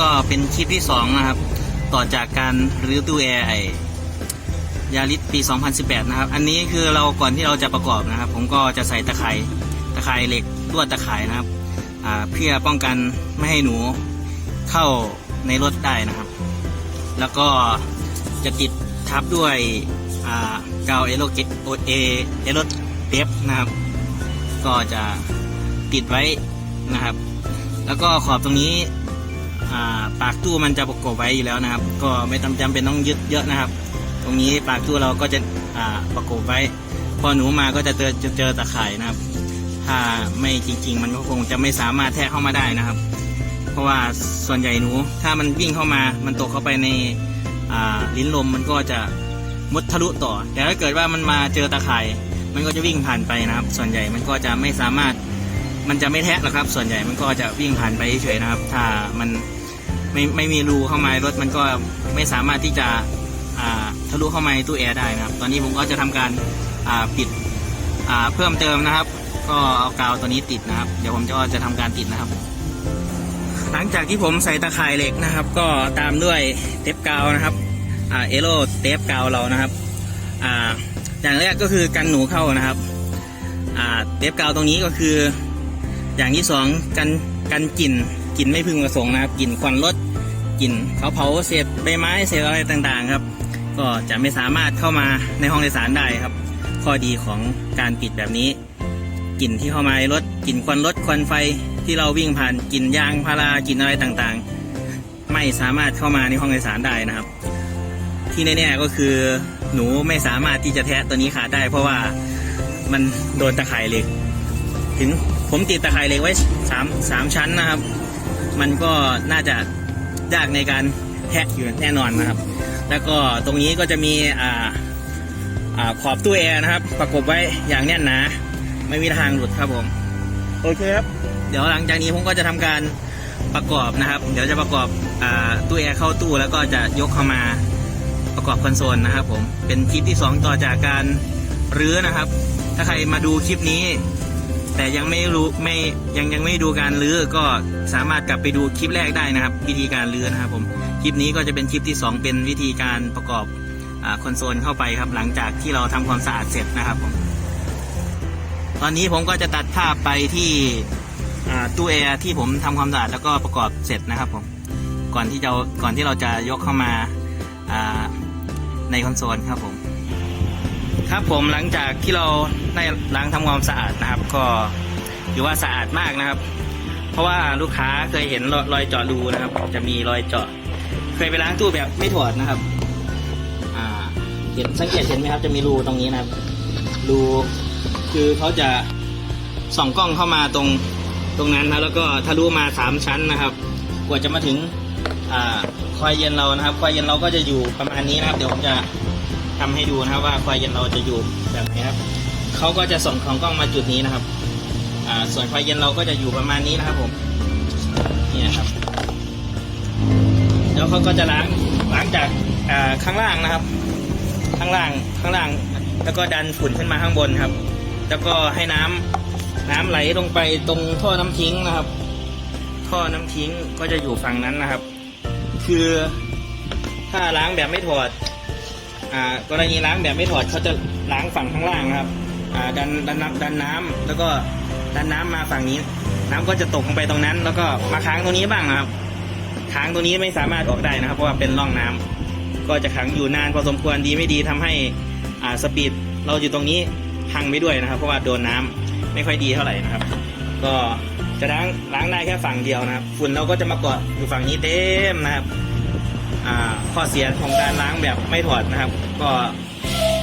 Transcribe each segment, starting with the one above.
ก็เป็นคลิปที่สองนะครับ ต่อจากการรื้อตู้แอร์ไอยาริสปี 2018 นะครับ อันนี้คือเราก่อนที่เราจะประกอบนะครับ ผมก็จะใส่ตะไคร่ตะไคร่เหล็กลวดตะไคร่นะครับเพื่อป้องกันไม่ให้หนูเข้าในรถได้นะครับ แล้วก็จะติดทับด้วยกาวเอโลเกโอเอเอโลเทปนะครับ ก็จะติดไว้นะครับ แล้วก็ขอบตรงนี้ ปากตู้มันจะประกบไว้อยู่แล้วนะครับ ก็ไม่จำจำเป็นต้องยึดเยอะนะครับ ตรงนี้ปากตู้เราก็จะประกบไว้ พอหนูมาก็จะเจอจะเจอตะข่ายนะครับ ถ้าไม่จริง ๆ มันก็คงจะไม่สามารถแทะเข้ามาได้นะครับ เพราะว่าส่วนใหญ่หนู ถ้ามันวิ่งเข้ามามันตกเข้าไปในลิ้นลมมันก็จะมุดทะลุต่อ แต่ถ้าเกิดว่ามันมาเจอตะข่าย มันก็จะวิ่งผ่านไปนะครับ ส่วนใหญ่มันก็จะไม่สามารถมันจะไม่แทะหรอกครับ ส่วนใหญ่มันก็จะวิ่งผ่านไปเฉยๆนะครับ ถ้ามัน ไม่ไม่มีรูเข้ามา รถมันก็ไม่สามารถที่จะอ่าทะลุเข้ามาในตู้แอร์ได้นะครับ ตอนนี้ผมก็จะทำการอ่าปิดอ่าเพิ่มเติมนะครับ ก็เอากาวตัวนี้ติดนะครับ เดี๋ยวผมจะจะทำการติดนะครับ หลังจากที่ผมใส่ตะข่ายเหล็กนะครับ ก็ตามด้วยเทปกาวนะครับอ่าเอโรเทปกาวเรานะครับอ่าอย่างแรกก็คือกันหนูเข้านะครับอ่าเทปกาวตรงนี้ก็คือ อย่างที่สองกันกันกลิ่นกลิ่นไม่พึงประสงค์นะครับกลิ่นควันรถ กลิ่นเขาเผาเศษใบไม้เศษอะไรต่างๆครับ ก็จะไม่สามารถเข้ามาในห้องโดยสารได้ครับ ข้อดีของการปิดแบบนี้กลิ่นที่เข้ามาในรถกลิ่นควันรถควันไฟที่เราวิ่งผ่านกลิ่นยางพารากลิ่นอะไรต่างๆ ไม่สามารถเข้ามาในห้องโดยสารได้นะครับ ที่แน่ๆก็คือหนูไม่สามารถที่จะแทะตัวนี้ขาดได้ เพราะว่ามันโดนตะข่ายเหล็ก ถึงผมติดตะข่ายเหล็กไว้สามสามชั้นนะครับ มันก็น่าจะ ยากในการแทะอยู่แน่นอนนะครับ แล้วก็ตรงนี้ก็จะมีอ่าอ่าขอบตู้แอร์นะครับ ประกบไว้อย่างแน่นหนา ไม่มีทางหลุดครับผมโอเคครับ เดี๋ยวหลังจากนี้ผมก็จะทำการประกอบนะครับ เดี๋ยวจะประกอบอ่าตู้แอร์เข้าตู้แล้วก็จะยกเข้ามาประกอบคอนโซลนะครับผมเป็นคลิปที่สองต่อจากการรื้อนะครับ ถ้าใครมาดูคลิปนี้ แต่ยังไม่รู้ไม่ยังยังไม่ดูการรื้อก็สามารถกลับไปดูคลิปแรกได้นะครับ วิธีการรื้อนะครับผมคลิปนี้ก็จะเป็นคลิปที่ 2 เป็นวิธีการประกอบอคอนโซลเข้าไปครับหลังจากที่เราทำความสะอาดเสร็จนะครับผมตอนนี้ผมก็จะตัดภาพไปที่ตู้แอร์ที่ผมทำความสะอาดแล้วก็ประกอบเสร็จนะครับผมก่อนที่จะก่อนที่เราจะยกเข้ามาในคอนโซลครับผม ครับผมหลังจากที่เราได้ล้างทำความสะอาดนะครับ ก็ถือว่าสะอาดมากนะครับ เพราะว่าลูกค้าเคยเห็นรอยรอยเจาะรูนะครับ จะมีรอยเจาะ เคยไปล้างตู้แบบไม่ถอดนะครับอ่าเห็นสังเกตเห็นไหมครับ จะมีรูตรงนี้นะครับ รูคือเขาจะส่องกล้องเข้ามาตรงตรงนั้นนะแล้วก็ทะลุมาสามชั้นนะครับ กว่าจะมาถึงอ่าคอยเย็นเรานะครับคอยเย็นเราก็จะอยู่ประมาณนี้นะครับ เดี๋ยวผมจะ ทำให้ดูนะครับว่าควายเย็นเราจะอยู่แบบไหนครับเขาก็จะส่งของกล้องมาจุดนี้นะครับอ่าส่วนควายเย็นเราก็จะอยู่ประมาณนี้นะครับผมนี่ยครับแล้วเขาก็จะล้างล้างจากอ่าข้างล่างนะครับ ข้างล่างข้างล่าง แล้วก็ดันฝุ่นขึ้นมาข้างบนครับ แล้วก็ให้น้ำน้ำไหลลงไปตรงท่อน้ำทิ้งนะครับ ท่อน้ำทิ้งก็จะอยู่ฝั่งนั้นนะครับ คือถ้าล้างแบบไม่ถอด อ่ากรณีล้างแบบไม่ถอดเขาจะล้างฝั่งข้างล่างนะครับอ่าดันดันน้ำดันน้ำแล้วก็ดันน้ำมาฝั่งนี้ น้ำก็จะตกลงไปตรงนั้น แล้วก็มาค้างตรงนี้บ้างนะครับค้างตรงนี้ไม่สามารถออกได้นะครับ เพราะว่าเป็นร่องน้ำก็จะขังอยู่นานพอสมควรดีไม่ดีทำให้อ่าสปีดเราอยู่ตรงนี้พังไปด้วยนะครับ เพราะว่าโดนน้ำไม่ค่อยดีเท่าไหร่นะครับ ก็จะล้างล้างได้แค่ฝั่งเดียวนะครับ ฝุ่นเราก็จะมาเกาะอยู่ฝั่งนี้เต็มนะครับ ข้อเสียของการล้างแบบไม่ถอดนะครับ ก็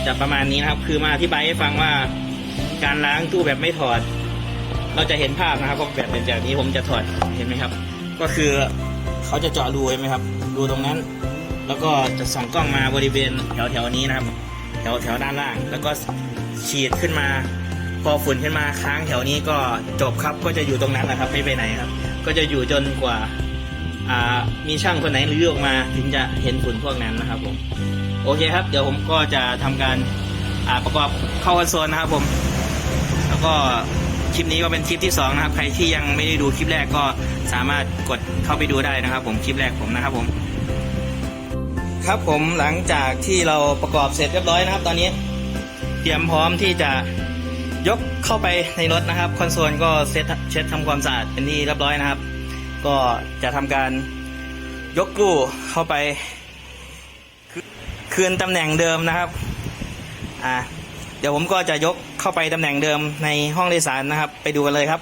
จะประมาณนี้นะครับ คือมาอธิบายให้ฟังว่าการล้างตู้แบบไม่ถอด เราจะเห็นภาพนะครับเพราะแบบเป็นแบบนี้ผมจะถอดเห็นไหมครับ ก็คือเขาจะเจาะรูใช่ไหมครับรูตรงนั้น แล้วก็จะส่องกล้องมาบริเวณแถวแถวๆนี้นะครับ แถวแถวด้านล่าง แล้วก็ฉีดขึ้นมาพอฝุ่นขึ้นมาค้างแถวนี้ก็จบครับก็จะอยู่ตรงนั้นนะครับไม่ไปไหนครับ ก็จะอยู่จนกว่า มีช่างคนไหนรื้อออกมาถึงจะเห็นฝุ่นพวกนั้นนะครับผมโอเคครับ เดี๋ยวผมก็จะทำการประกอบเข้าคอนโซลนะครับผม แล้วก็คลิปนี้ก็เป็นคลิปที่สองนะครับ ใครที่ยังไม่ได้ดูคลิปแรกก็สามารถกดเข้าไปดูได้นะครับ ผมคลิปแรกผมนะครับผม ครับผมหลังจากที่เราประกอบเสร็จเรียบร้อยนะครับ ตอนนี้เตรียมพร้อมที่จะยกเข้าไปในรถนะครับคอนโซลก็เซ็ตเช็ดทำความสะอาดเป็นที่เรียบร้อยนะครับ ก็จะทำการยกกู้เข้าไป คืนตำแหน่งเดิมนะครับอ่าเดี๋ยวผมก็จะยกเข้าไปตำแหน่งเดิมในห้องโดยสารนะครับ ไปดูกันเลยครับ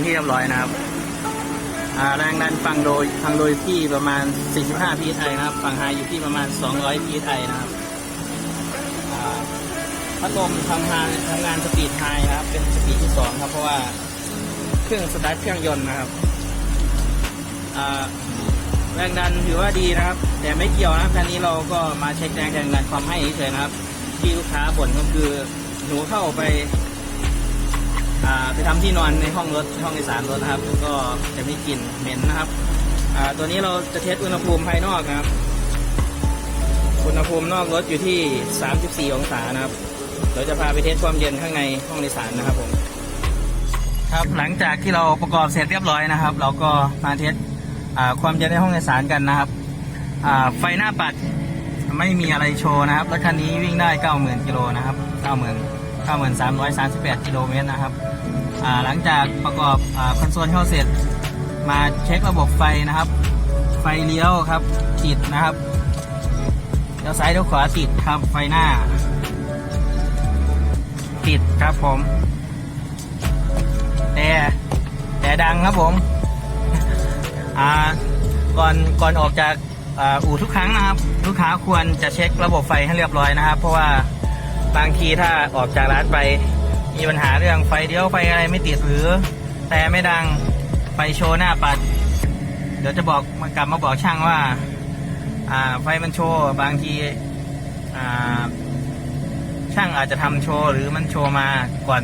เป็นที่เรียบร้อยนะครับแรงดันฟังโดยฟังโดยที่ประมาณ 45 psi นะครับฝั่งไฮอยู่ที่ประมาณ 200 psi นะครับพัดลมทำงานทำงานสปีดไฮนะครับ เป็นสปีดที่สองครับ เพราะว่าเครื่องสตาร์ทเครื่องยนต์นะครับแรงดันถือว่าดีนะครับ แต่ไม่เกี่ยวนะครับคันนี้เราก็มาเช็คแรงดันความให้เฉยนะครับ ที่ลูกค้าบ่นก็คือหนูเข้าไปอ่า ไปทำที่นอนในห้องรถห้องโดยสารรถนะครับ ก็จะไมีกลิ่นเหม็นนะครับตัวนี้เราจะเทสอุณหภูมิภายนอกนะครับ อุณหภูมินอกรถอยู่ที่ 34 องศานะครับ เราจะพาไปเทสความเย็นข้างในห้องโดยสารนะครับผมครับหลังจากที่เราประกอบเสร็จเรียบร้อยนะครับ เราก็มาเทสความเย็นในห้องโดยสารกันนะครับไฟหน้าปัดไม่มีอะไรโชว์นะครับรถคันนี้วิ่งได้ 90,000กิโลนะครับ 90,000 9338 กิโลเมตรนะครับหลังจากประกอบอคอนโซลเข้าเสร็จ มาเช็คระบบไฟนะครับ ไฟเลี้ยวครับติดนะครับเลี้ยวซ้ายเลี้ยวขวาติดครับไฟหน้า ติดครับผม แต่แต่ดังครับผมอ่าก่อนก่อนออกจากอ,อู่ทุกครั้งนะครับ ลูกค้าควรจะเช็คระบบไฟให้เรียบร้อยนะครับ เพราะว่า บางทีถ้าออกจากร้านไป มีปัญหาเรื่องไฟเลี้ยวไฟอะไรไม่ติดหรือ แต่ไม่ดังไฟโชว์หน้าปัด เดี๋ยวจะบอกมากลับมาบอกช่างว่า อ่าไฟมันโชว์บางทีอ่าช่างอาจจะทำโชว์หรือมันโชว์มาก่อน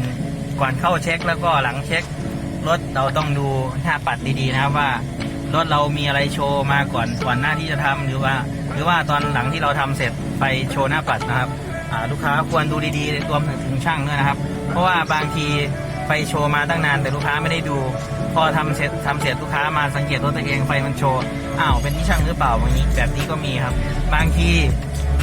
ก่อนเข้าเช็คแล้วก็หลังเช็ครถเราต้องดูหน้าปัดดีๆนะครับว่ารถเรามีอะไรโชว์มาก่อนก่อนหน้าที่จะทำหรือว่า หรือว่าตอนหลังที่เราทำเสร็จไฟโชว์หน้าปัดนะครับ ลูกค้าควรดูดีๆรวมถึงช่างด้วยนะครับ เพราะว่าบางทีไฟโชว์มาตั้งนานแต่ลูกค้าไม่ได้ดู พอทำเสร็จทำเสร็จลูกค้ามาสังเกตรถตัวเองไฟมันโชว์อ้าวเป็นที่ช่างหรือเปล่าอย่างนี้แบบนี้ก็มีครับ บางที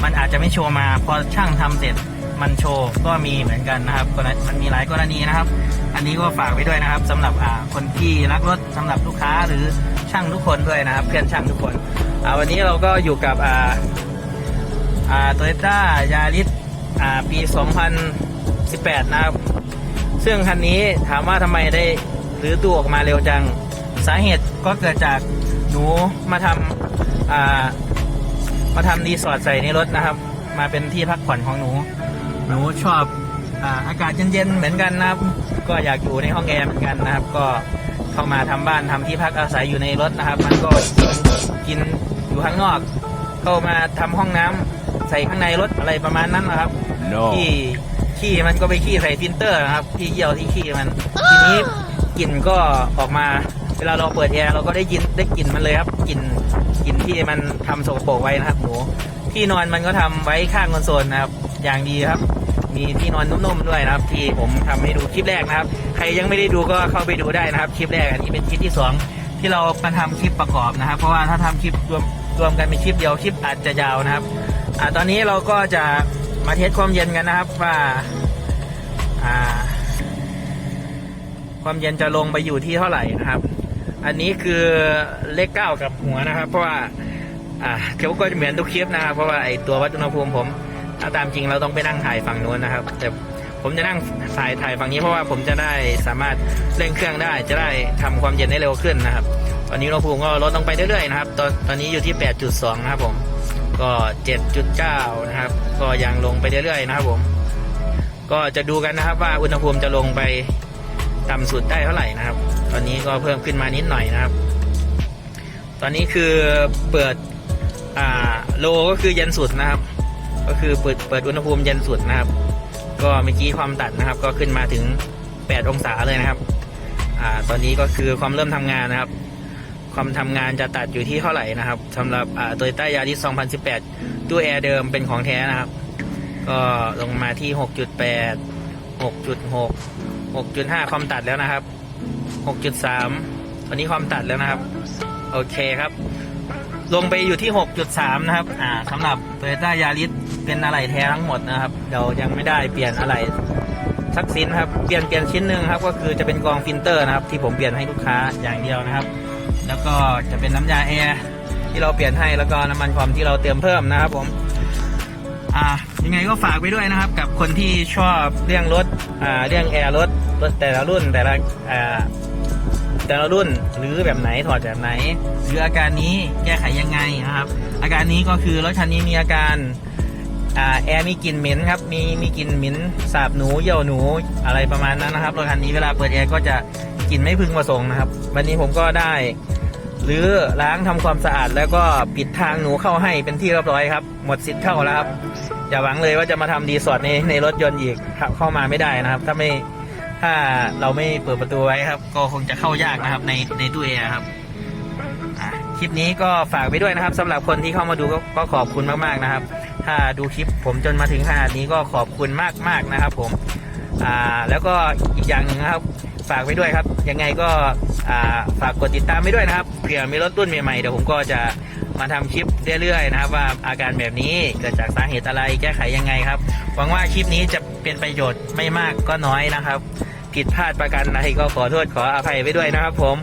มันอาจจะไม่โชว์มา พอช่างทำเสร็จมันโชว์ก็มีเหมือนกันนะครับมันมีหลายกรณีนะครับ อันนี้ก็ฝากไว้ด้วยนะครับสำหรับคนที่รักรถสำหรับลูกค้าหรือช่างทุกคนด้วยนะครับ เพื่อนช่างทุกคนวันนี้เราก็อยู่กับ อ่าโตโยต้ายาริสอ่าปี 2018 นะครับ ซึ่งคันนี้ถามว่าทำไมได้หรือตัวออกมาเร็วจัง สาเหตุก็เกิดจากหนูมาทำอ่ามาทำรีสอร์ทใส่ในรถนะครับ มาเป็นที่พักผ่อนของหนู หนูชอบอ่าอากาศเย็นๆเหมือนกันนะครับ ก็อยากอยู่ในห้องแอร์เหมือนกันนะครับ ก็เข้ามาทำบ้านทำที่พักอาศัยอยู่ในรถนะครับ มันก็กินกินอยู่ข้างนอก เข้ามาทำห้องน้ำ ใส่ข้างในรถอะไรประมาณนั้นนะครับ No. ที่ขี้มันก็ไปขี้ใส่ฟิลเตอร์นะครับที่เยี่ยวที่ขี้มัน ทีนี้กลิ่นก็ออกมาเวลาเราเปิดแอร์เราก็ได้ยินได้กลิ่นมันเลยครับกลิ่นกลิ่นที่มันทำโสโครกไว้นะครับหนูที่นอนมันก็ทำไว้ข้างคอนโซลนะครับ อย่างดีครับ มีที่นอนนุ่มๆด้วยนะครับ ที่ผมทำให้ดูคลิปแรกนะครับ ใครยังไม่ได้ดูก็เข้าไปดูได้นะครับ คลิปแรกอันนี้เป็นคลิปที่สองที่เรามาทำคลิปประกอบนะครับ เพราะว่าถ้าทำคลิปรวมรวมกันเป็นคลิปเดียวคลิปอาจจะยาวนะครับ อ่าตอนนี้เราก็จะมาเทสความเย็นกันนะครับว่าอ่า ความเย็นจะลงไปอยู่ที่เท่าไหร่นะครับ อันนี้คือเลขเก้ากับหัวนะครับ เพราะว่า อ่าเดี๋ยวก็จะเหมือนทุกคลิปนะครับเพราะว่าไอตัววัดอุณหภูมิผมถ้าตามจริงเราต้องไปนั่งถ่ายฝั่งนู้นนะครับ แต่ผมจะนั่งถ่ายถ่ายฝั่งนี้เพราะว่าผมจะได้สามารถเร่งเครื่องได้ จะได้ทำความเย็นได้เร็วขึ้นนะครับ ตอนนี้อุณหภูมิก็ลดลงไปเรื่อยๆนะครับ ตอนตอนนี้อยู่ที่ 8.2 นะครับผม ก็ 7.9 นะครับ ก็ยังลงไปเรื่อยๆนะครับผม ก็จะดูกันนะครับว่าอุณหภูมิจะลงไปต่ำสุดได้เท่าไหร่นะครับ ตอนนี้ก็เพิ่มขึ้นมานิดหน่อยนะครับ ตอนนี้คือเปิดอ่าโลก็คือเย็นสุดนะครับ ก็คือเปิดเปิดอุณหภูมิเย็นสุดนะครับ ก็เมื่อกี้ความตัดนะครับ ก็ขึ้นมาถึง 8 องศาเลยนะครับอ่าตอนนี้ก็คือความเริ่มทำงานนะครับ ความทำงานจะตัดอยู่ที่เท่าไหร่นะครับสำหรับโตโยต้ายาริส2018 ตู้แอร์เดิมเป็นของแท้นะครับ ก็ลงมาที่ 6.8 6.6 6.5 ความตัดแล้วนะครับ 6.3 ตอนนี้ความตัดแล้วนะครับ โอเคครับ ลงไปอยู่ที่ 6.3 นะครับ อ่าสำหรับ Toyota Yaris เป็นอะไหล่แท้ทั้งหมดนะครับ เรายังไม่ได้เปลี่ยนอะไหล่สักชิ้นครับ เปลี่ยนเปลี่ยนชิ้นหนึ่งครับ ก็คือจะเป็นกรองฟิลเตอร์นะครับ ที่ผมเปลี่ยนให้ลูกค้าอย่างเดียวนะครับ แล้วก็จะเป็นน้ำยาแอร์ที่เราเปลี่ยนให้แล้วก็น้ำมันความที่เราเติมเพิ่มนะครับผมอ่ายังไงก็ฝากไว้ด้วยนะครับ กับคนที่ชอบเรื่องรถอ่าเรื่องแอร์รถรถแต่ละรุ่นแต่ละอ่าแต่ละรุ่นหรือแบบไหนถอดแบบไหน หรืออาการนี้แก้ไขยังไงนะครับ อาการนี้ก็คือรถคันนี้มีอาการอ่าแอร์มีกลิ่นเหม็นครับ มีมีกลิ่นเหม็นสาบหนูเยี่ยวหนูอะไรประมาณนั้นนะครับรถคันนี้เวลาเปิดแอร์ก็จะกลิ่นไม่พึงประสงค์นะครับ วันนี้ผมก็ได้ หรือล้างทำความสะอาดแล้วก็ปิดทางหนูเข้าให้เป็นที่เรียบร้อยครับ หมดสิทธิ์เข้าแล้วครับอย่าหวังเลยว่าจะมาทำดีสอดในในรถยนต์อีกครับเข้ามาไม่ได้นะครับ ถ้าไม่ถ้าเราไม่เปิดประตูไว้ครับ ก็คงจะเข้ายากนะครับ ในในตู้แอร์ครับคลิปนี้ก็ฝากไปด้วยนะครับสำหรับคนที่เข้ามาดูก็ก็ขอบคุณมากๆนะครับ ถ้าดูคลิปผมจนมาถึงขนาดนี้ก็ขอบคุณมากๆนะครับ ผมอ่าแล้วก็อีกอย่างหนึ่งนะครับ ฝากไว้ด้วยครับ ยังไงก็ฝากกดติดตามไว้ด้วยนะครับเผื่อมีรถรุ่นใหม่ๆเดี๋ยวผมก็จะมาทำคลิปเรื่อยๆนะครับ ว่าอาการแบบนี้เกิดจากสาเหตุอะไรแก้ไขยังไงครับ หวังว่าคลิปนี้จะเป็นประโยชน์ไม่มากก็น้อยนะครับ ผิดพลาดประการใดก็ขอโทษขออภัยไว้ด้วยนะครับผม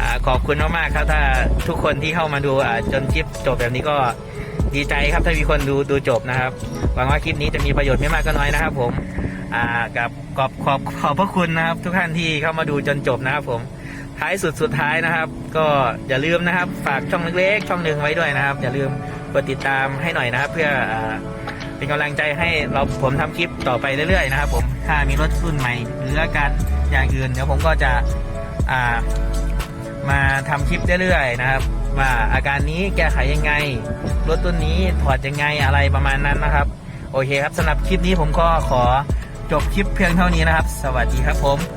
อขอบคุณมากๆครับ ถ้าทุกคนที่เข้ามาดูจนคลิปจบแบบนี้ก็ดีใจครับถ้ามีคนดูดูจบนะครับ หวังว่าคลิปนี้จะมีประโยชน์ไม่มากก็น้อยนะครับผม อ่ากับขอบขอบขอบพระคุณนะครับ ทุกท่านที่เข้ามาดูจนจบนะครับผมท้ายสุดสุดท้ายนะครับ ก็อย่าลืมนะครับ ฝากช่องเล็กๆช่องหนึ่งไว้ด้วยนะครับ อย่าลืมกดติดตามให้หน่อยนะครับ เพื่ออ่าเป็นกำลังใจให้เราผมทำคลิปต่อไปเรื่อยๆนะครับ ผมถ้ามีรถรุ่นใหม่หรืออาการอย่างอื่นเดี๋ยวผมก็จะอ่ามาทำคลิปเรื่อยๆนะครับ ว่าอาการนี้แก้ไขยังไง รถตัวนี้ถอดยังไงอะไรประมาณนั้นนะครับ โอเคครับสำหรับคลิปนี้ผมก็ขอ จบคลิปเพียงเท่านี้นะครับ สวัสดีครับผม